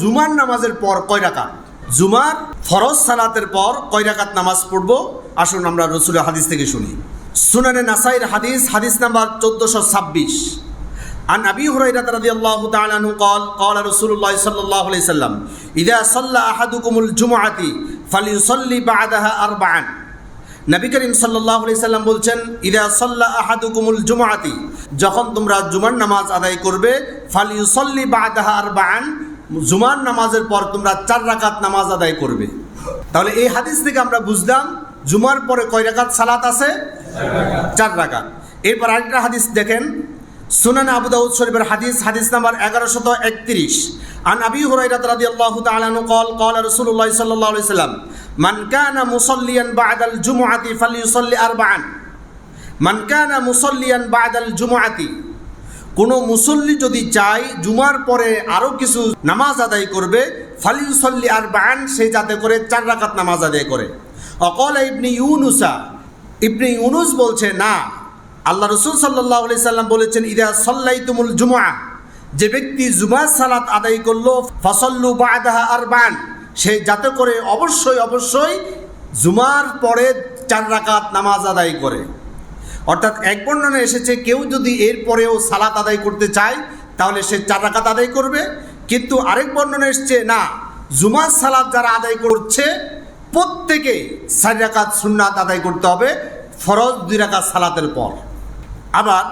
জুমার নামাজের পর কয় রাকাত জুমার ফরজ সালাতের পর কয় রাকাত নামাজ পড়ব আসুন আমরা রসুলের হাদিস থেকে শুনি সুনানে নাসাইর হাদিস হাদিস নাম্বার চোদ্দশো ছাব্বিশ عن أبي هريرة رضي الله تعالى عنه قال قال رسول الله صلى الله عليه وسلم إذا صلى أحدكم الجمعة فليصلي بعدها أربعا নবী করিম সাল্লাহ সাল্লাম বলছেন ইদা সাল্লা আহাদুকুমুল জুমাতি যখন তোমরা জুমার নামাজ আদায় করবে ফালিউসল্লি বাদাহা আর বান জুমার নামাজের পর তোমরা চার রাকাত নামাজ আদায় করবে তাহলে এই হাদিস থেকে আমরা বুঝলাম জুমার পরে কয় রাকাত সালাত আছে চার রাকাত এরপর আরেকটা হাদিস দেখেন সুনান আবু দাউদ শরীফের হাদিস হাদিস নাম্বার এগারোশত একত্রিশ عن أبي هريرة رضي الله تعالى عنه قال قال رسول الله صلى الله عليه وسلم من كان مصليا بعد الجمعة فليصلي أربعا من كان مصليا بعد الجمعة কোনো মুসল্লি যদি চায়, জুমার পরে আরও কিছু নামাজ আদায় করবে, ফালিউসল্লি আর বায়ান সে যাতে করে চার রাকাত নামাজ আদায় করে। অকল ইবনি ইউনুসা, ইবনি ইউনুস বলছে, না, আল্লাহ রসুল সাল্লাহ আলি সাল্লাম বলেছেন, ইদা সল্লাই তুমুল জুমা যে ব্যক্তি জুমার সালাত আদায় করল, ফসল্লু বাদাহা আর বান সে যাতে করে অবশ্যই অবশ্যই জুমার পরে চার রাকাত নামাজ আদায় করে। অর্থাৎ এক বর্ণনা এসেছে, কেউ যদি এর পরেও সালাত আদায় করতে চায়, তাহলে সে চার রাকাত আদায় করবে। কিন্তু আরেক বর্ণনা এসছে, না, জুমার সালাত যারা আদায় করছে, প্রত্যেকে চার রাকাত সুন্নাত আদায় করতে হবে, ফরজ দুই রাকাত সালাতের পর। আবার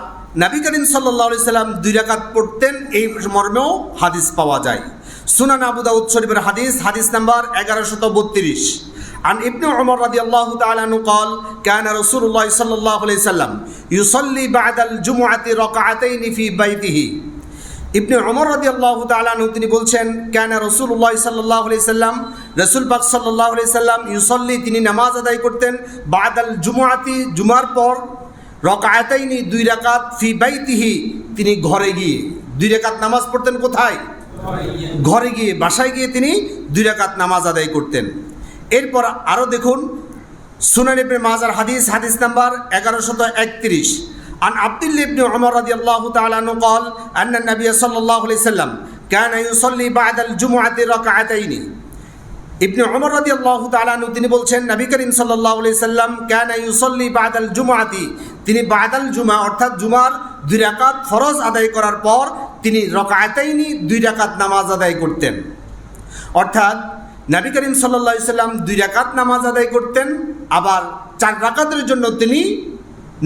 নবী করিম সাল্লাম দুই রাকাত পড়তেন, এই মর্মেও হাদিস পাওয়া যায়। সুনান আবু দাউদ শরীফের হাদিস হাদিস নাম্বার এগারোশত বত্রিশ। عن ابن عمر رضي الله تعالى عنه قال كان رسول الله صلى الله عليه وسلم يصلي بعد الجمعة ركعتين في بيته ইবনে ওমর রাদি আল্লাহ তালু তিনি বলছেন কেন রসুল্লাহ সাল্লাহ সাল্লাম রসুল পাক সাল্লাহ সাল্লাম ইউসল্লি তিনি নামাজ আদায় করতেন বাদাল জুমাতি জুমার পর রকায়তাইনি দুই রাকাত ফি বাইতিহি তিনি ঘরে গিয়ে দুই রাকাত নামাজ পড়তেন কোথায় ঘরে গিয়ে বাসায় গিয়ে তিনি দুই রাকাত নামাজ আদায় করতেন এরপর আরও দেখুন সুনান ইবনে মাজার হাদিস হাদিস নাম্বার এগারোশত একত্রিশ عن عبد الله بن عمر رضي الله تعالى عنه قال أن النبي صلى الله عليه وسلم كان يصلي بعد الجمعة ركعتين ইবনে ওমর রাদিয়াল্লাহু তাআলা আনহু তিনি বলছেন নবী করিম সাল্লাল্লাহু আলাইহি সাল্লাম কানা ইউসাল্লি বাদাল জুমআতি তিনি বাদাল জুমা অর্থাৎ জুমার দুই রাকাত ফরজ আদায় করার পর তিনি রকাআতাইনি দুই রাকাত নামাজ আদায় করতেন অর্থাৎ নবী করিম সাল্লা সাল্লাম দুই রাকাত নামাজ আদায় করতেন, আবার চার রাকাতের জন্য তিনি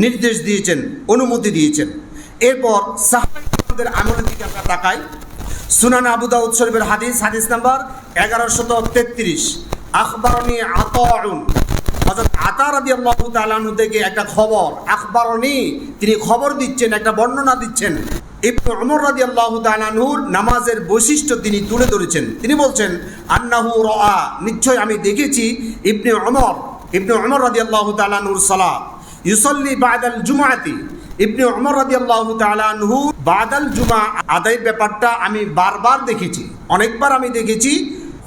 নির্দেশ দিয়েছেন, অনুমতি দিয়েছেন। এরপর সাহাবাদের আমলের দিকে আমরা তাকাই। সুনান আবুদা উৎসবের হাদিস হাদিস নাম্বার এগারোশত তেত্রিশ। আখবরণী আতউন। হযরত আতা তাআলা আনহু থেকে একটা খবর আখবরণী তিনি খবর দিচ্ছেন, একটা বর্ণনা দিচ্ছেন। ইবনে ওমর রাদিয়াল্লাহু তাআলা আনহুর নামাজের বৈশিষ্ট্য তিনি তুলে ধরেছেন। তিনি বলছেন, আন্নাহু রাআ। নিশ্চয় আমি দেখেছি ইবনে ওমর ইবনে ওমর রাদিয়াল্লাহু তাআলা আনহুর সালাত। ইউসল্লি বাদাল জুমাতি। ইবনে ওমর রাদিয়াল্লাহু তাআলা আনহু বাদাল জুমা, আদায়ের ব্যাপারটা আমি বারবার দেখেছি, অনেকবার আমি দেখেছি।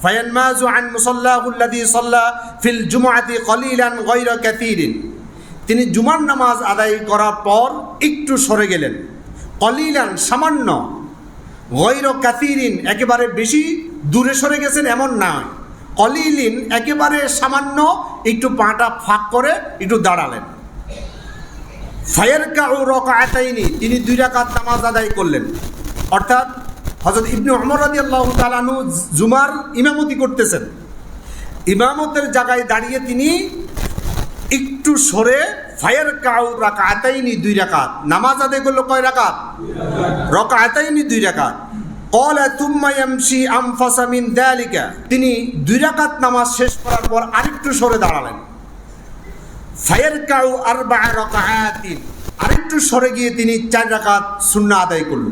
ফায়ানমাজু আন মুসাল্লাহু আল্লাযী সাল্লা ফিল জুমআতি কলিলান গায়রা কাসীরিন। তিনি জুমার নামাজ আদায় করার পর একটু সরে গেলেন। কলিলান, সামান্য। গৈর কাসীরিন একেবারে বেশি দূরে সরে গেছেন এমন নয়। কলিলিন একেবারে সামান্য একটু পাটা ফাঁক করে একটু দাঁড়ালেন। ফায়ার কাউ রকাতাইনি তিনি দুই রাকাত নামাজ আদায় করলেন। অর্থাৎ হজরত ইবনু অমর রাদি আল্লাহ তালানু জুমার ইমামতি করতেছেন। ইমামতের জায়গায় দাঁড়িয়ে তিনি একটু সরে ফায়ার কাউ রাকাতাইনি দুই রাকাত। নামাজ আদায় করল কয় রাকাত? রকাতাইনি দুই রাকাত। কল তুম্মা ইয়ামশি আমফাসা মিন তিনি দুই রাকাত নামাজ শেষ করার পর আরেকটু সরে দাঁড়ালেন। ফায়ার কাউ আর রকাহাতিন আরেকটু সরে গিয়ে তিনি চার রাকাত শূন্য আদায় করল।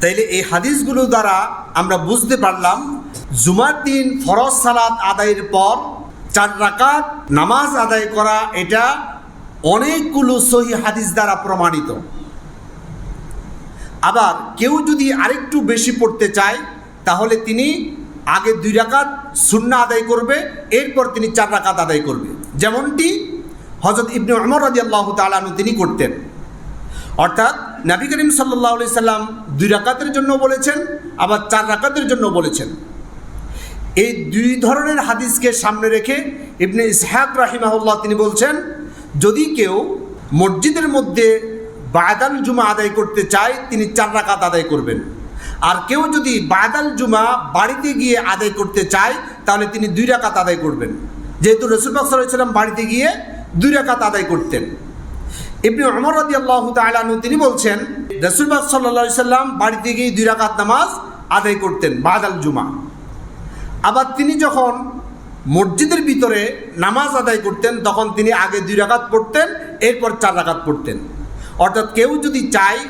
তাইলে এই হাদিসগুলো দ্বারা আমরা বুঝতে পারলাম, জুমার দিন ফরজ সালাত আদায়ের পর চার রাকাত নামাজ আদায় করা এটা অনেকগুলো সহি হাদিস দ্বারা প্রমাণিত। আবার কেউ যদি আরেকটু বেশি পড়তে চায়, তাহলে তিনি আগে দুই রাকাত শূন্য আদায় করবে, এরপর তিনি চার রাকাত আদায় করবে। যেমনটি হজরত ইবনে অমর রাজি আল্লাহ তালানু তিনি করতেন। অর্থাৎ নবী করিম সাল্লাহ সাল্লাম দুই রাকাতের জন্য বলেছেন, আবার চার রাকাতের জন্য বলেছেন। এই দুই ধরনের হাদিসকে সামনে রেখে ইবনে ইসহাক রাহিমাহুল্লাহ তিনি বলছেন, যদি কেউ মসজিদের মধ্যে বায়দাল জুমা আদায় করতে চায়, তিনি চার রাকাত আদায় করবেন। আর কেউ যদি বায়দাল জুমা বাড়িতে গিয়ে আদায় করতে চায়, তাহলে তিনি দুই রাকাত আদায় করবেন। যেহেতু রসুলবাক সাল্লাম বাড়িতে গিয়ে দুই রাকাত আদায় করতেন। ইবনে অমর রাদি আল্লাহ তালু তিনি বলছেন রসুলবাক সাল্লা সাল্লাম বাড়িতে গিয়ে দুই রাকাত নামাজ আদায় করতেন বাদাল জুমা। আবার তিনি যখন মসজিদের ভিতরে নামাজ আদায় করতেন, তখন তিনি আগে দুই রাকাত পড়তেন, এরপর চার রাকাত পড়তেন। অর্থাৎ কেউ যদি চায়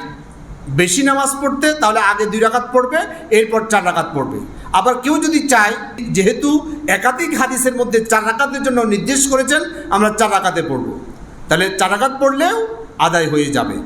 বেশি নামাজ পড়তে, তাহলে আগে দুই রাকাত পড়বে, এরপর চার রাকাত পড়বে। আবার কেউ যদি চায়, যেহেতু একাধিক হাদিসের মধ্যে চার রাকাতের জন্য নির্দেশ করেছেন, আমরা চার রাকাতে পড়ব। তাহলে চারাগাত পড়লেও আদায় হয়ে যাবে।